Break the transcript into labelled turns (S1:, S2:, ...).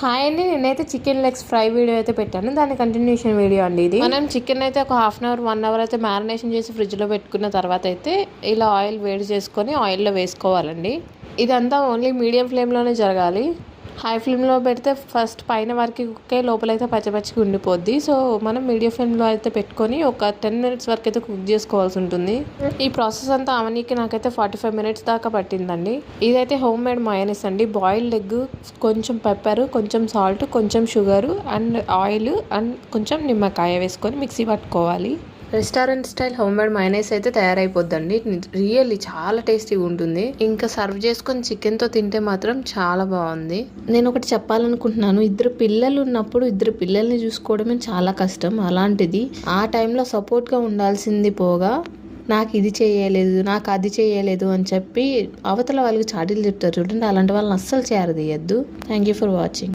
S1: Hi అండి నేనైతే chicken legs fry video అయితే పెట్టాను. దాని కంటిన్యూషన్ వీడియో అండి ఇది. మనం చికెన్ అయితే ఒక half an hour one hour అయితే మ్యారినేషన్ చేసి ఫ్రిడ్జ్లో పెట్టుకున్న తర్వాత అయితే ఇలా ఆయిల్ వేడి చేసుకొని ఆయిల్లో వేసుకోవాలండి. ఇదంతా ఓన్లీ మీడియం ఫ్లేమ్లోనే జరగాలి. హై ఫ్లేమ్లో పెడితే ఫస్ట్ పైన వరకు కుక్కే లోపలైతే పచ్చిపచ్చిగా ఉండిపోద్ది. సో మనం మీడియం ఫ్లేమ్లో అయితే పెట్టుకొని ఒక టెన్ మినిట్స్ వరకు అయితే కుక్ చేసుకోవాల్సి ఉంటుంది. ఈ ప్రాసెస్ అంతా అవనీకి నాకైతే ఫార్టీ ఫైవ్ మినిట్స్ దాకా పట్టిందండి. ఇదైతే హోమ్ మేడ్ మయోనీస్ అండి. బాయిల్డ్ ఎగ్ కొంచెం పెప్పర్ కొంచెం సాల్ట్ కొంచెం షుగర్ అండ్ ఆయిల్ అండ్ కొంచెం నిమ్మకాయ వేసుకొని మిక్సీ పట్టుకోవాలి. Restaurant style home made mayonnaise అయితే తయారైపోద్దండి. రియల్లీ చాలా టేస్టీగా ఉంటుంది. ఇంకా సర్వ్ చేసుకొని చికెన్తో తింటే మాత్రం చాలా బాగుంది. నేను ఒకటి చెప్పాలనుకుంటున్నాను. ఇద్దరు పిల్లలు ఉన్నప్పుడు ఇద్దరు పిల్లల్ని చూసుకోవడమే చాలా కష్టం. అలాంటిది ఆ టైంలో సపోర్ట్గా ఉండాల్సింది పోగా నాకు ఇది చేయలేదు నాకు అది చేయలేదు అని చెప్పి అవతల వాళ్ళకి చాటీలు చెప్తారు చూడండి. అలాంటి వాళ్ళని అస్సలు చేరదీయద్దు. Thank you for watching